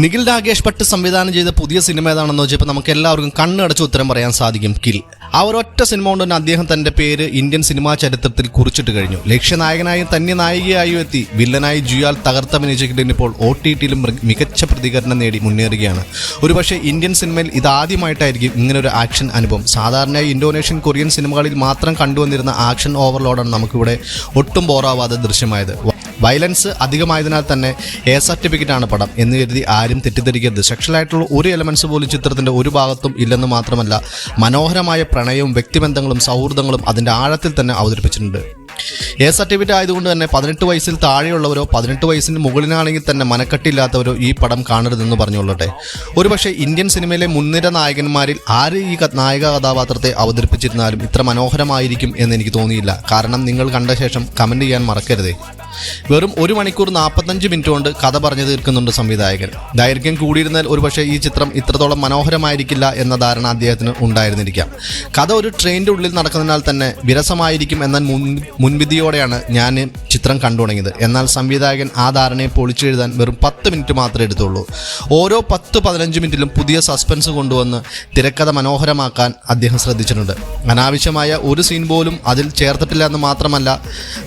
നിഖിൽ രാകേഷ് ഭട്ട് സംവിധാനം ചെയ്ത പുതിയ സിനിമ ഏതാണെന്ന് വെച്ചപ്പോൾ നമുക്ക് എല്ലാവർക്കും കണ്ണടച്ച് ഉത്തരം പറയാൻ സാധിക്കും. കിൽ. ആ ഒരൊറ്റ സിനിമ കൊണ്ട് തന്നെ അദ്ദേഹം തന്റെ പേര് ഇന്ത്യൻ സിനിമാ ചരിത്രത്തിൽ കുറിച്ചിട്ട് കഴിഞ്ഞു. ലക്ഷ്യനായകനായും തന്നെ നായികയായും എത്തി. വില്ലനായി ജുയാൽ തകർത്തഭിനയിച്ചിട്ട് ഇപ്പോൾ ഒ ടി ടിയിലും മികച്ച പ്രതികരണം നേടി മുന്നേറുകയാണ്. ഒരുപക്ഷെ ഇന്ത്യൻ സിനിമയിൽ ഇതാദ്യമായിട്ടായിരിക്കും ഇങ്ങനൊരു ആക്ഷൻ അനുഭവം. സാധാരണയായി ഇന്തോനേഷ്യൻ കൊറിയൻ സിനിമകളിൽ മാത്രം കണ്ടുവന്നിരുന്ന ആക്ഷൻ ഓവർലോഡാണ് നമുക്കിവിടെ ഒട്ടും ബോറാവാതെ ദൃശ്യമായത്. വയലൻസ് അധികമായതിനാൽ തന്നെ എ സർട്ടിഫിക്കറ്റ് ആണ് പടം എന്ന് കരുതി ആരും തെറ്റിദ്ധരിക്കരുത്. സെക്ഷലായിട്ടുള്ള ഒരു എലമെന്റ്സ് പോലും ചിത്രത്തിന്റെ ഒരു ഭാഗത്തും ഇല്ലെന്ന് മാത്രമല്ല മനോഹരമായ പ്രണയവും വ്യക്തിബന്ധങ്ങളും സൗഹൃദങ്ങളും അതിന്റെ ആഴത്തിൽ തന്നെ അവതരിപ്പിച്ചിട്ടുണ്ട്. എ സർട്ടിഫിക്കറ്റ് ആയതുകൊണ്ട് തന്നെ പതിനെട്ട് വയസ്സിൽ താഴെയുള്ളവരോ പതിനെട്ട് വയസ്സിന് മുകളിലാണെങ്കിൽ തന്നെ മനക്കെട്ടില്ലാത്തവരോ ഈ പടം കാണരുതെന്ന് പറഞ്ഞുകൊള്ളട്ടെ. ഒരുപക്ഷെ ഇന്ത്യൻ സിനിമയിലെ മുൻനിര നായകന്മാരിൽ ആര് ഈ നായക കഥാപാത്രത്തെ അവതരിപ്പിച്ചിരുന്നാലും ഇത്ര മനോഹരമായിരിക്കും എന്ന് എനിക്ക് തോന്നിയില്ല. കാരണം നിങ്ങൾ കണ്ട ശേഷം കമന്റ് ചെയ്യാൻ മറക്കരുതേ. വെറും ഒരു മണിക്കൂർ നാൽപ്പത്തഞ്ച് മിനിറ്റ് കൊണ്ട് കഥ പറഞ്ഞു തീർക്കുന്നുണ്ട് സംവിധായകൻ. ദൈർഘ്യം കൂടിയിരുന്നാൽ ഒരുപക്ഷെ ഈ ചിത്രം ഇത്രത്തോളം മനോഹരമായിരിക്കില്ല എന്ന ധാരണ അദ്ദേഹത്തിന് ഉണ്ടായിരുന്നിരിക്കാം. കഥ ഒരു ട്രെയിനിന്റെ ഉള്ളിൽ നടക്കുന്നതിനാൽ തന്നെ വിരസമായിരിക്കും എന്ന മുൻ മുൻവിധിയോടെയാണ് ഞാൻ ചിത്രം കണ്ടു തുടങ്ങിയത്. എന്നാൽ സംവിധായകൻ ആ ധാരണയെ പൊളിച്ചെഴുതാൻ വെറും പത്ത് മിനിറ്റ് മാത്രമേ എടുത്തുള്ളൂ. ഓരോ പത്ത് പതിനഞ്ച് മിനിറ്റിലും പുതിയ സസ്പെൻസ് കൊണ്ടുവന്ന് തിരക്കഥ മനോഹരമാക്കാൻ അദ്ദേഹം ശ്രദ്ധിച്ചിട്ടുണ്ട്. അനാവശ്യമായ ഒരു സീൻ പോലും അതിൽ ചേർത്തിട്ടില്ല എന്ന് മാത്രമല്ല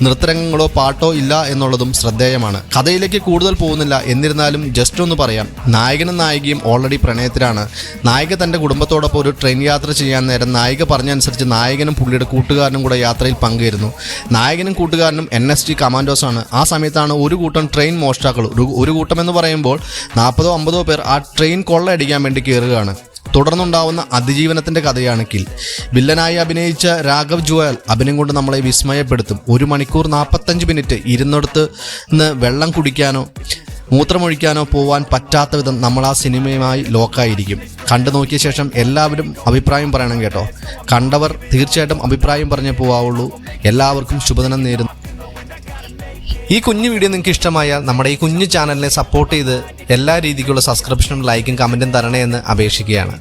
നൃത്തരംഗങ്ങളോ പാട്ടോ ഇല്ല എന്നുള്ളതും ശ്രദ്ധേയമാണ്. കഥയിലേക്ക് കൂടുതൽ പോകുന്നില്ല. എന്നിരുന്നാലും ജസ്റ്റ് ഒന്ന് പറയാം. നായകനും നായികയും ഓൾറെഡി പ്രണയത്തിലാണ്. നായിക തന്റെ കുടുംബത്തോടൊപ്പം ഒരു ട്രെയിൻ യാത്ര ചെയ്യാൻ നേരം നായിക പറഞ്ഞനുസരിച്ച് നായകനും പുള്ളിയുടെ കൂട്ടുകാരനും കൂടെ യാത്രയിൽ പങ്കുവരുന്നു നായകനും കൂട്ടുകാരനും എൻ എസ് ടി കമാൻഡോസ് ആണ്. ആ സമയത്താണ് ഒരു കൂട്ടം ട്രെയിൻ മോഷ്ടാക്കൾ. ഒരു ഒരു കൂട്ടം എന്ന് പറയുമ്പോൾ നാൽപ്പതോ അമ്പതോ പേർ ആ ട്രെയിൻ കൊള്ളയടിക്കാൻ വേണ്ടി കയറുകയാണ് തുടർന്നുണ്ടാവുന്ന അതിജീവനത്തിന്റെ കഥയാണ് കിൽ. വില്ലനായി അഭിനയിച്ച രാഘവ് ജുവൽ അഭിനയം കൊണ്ട് നമ്മളെ വിസ്മയപ്പെടുത്തും. ഒരു മണിക്കൂർ നാൽപ്പത്തഞ്ച് മിനിറ്റ് ഇരുന്നിടത്ത് നിന്ന് വെള്ളം കുടിക്കാനോ മൂത്രമൊഴിക്കാനോ പോവാൻ പറ്റാത്ത വിധം നമ്മൾ ആ സിനിമയുമായി ലോക്കായിരിക്കും. കണ്ടു നോക്കിയ ശേഷം എല്ലാവരും അഭിപ്രായം പറയണം കേട്ടോ. കണ്ടവർ തീർച്ചയായിട്ടും അഭിപ്രായം പറഞ്ഞേ പോവാവുള്ളൂ. എല്ലാവർക്കും ശുഭദിനം നേരുന്നു. ഈ കുഞ്ഞു വീഡിയോ നിങ്ങൾക്ക് ഇഷ്ടമായാൽ നമ്മുടെ ഈ കുഞ്ഞു ചാനലിനെ സപ്പോർട്ട് ചെയ്ത് എല്ലാ രീതിക്കുള്ള സബ്സ്ക്രിപ്ഷനും ലൈക്കും കമന്റും തരണേ എന്ന് അപേക്ഷിക്കുകയാണ്.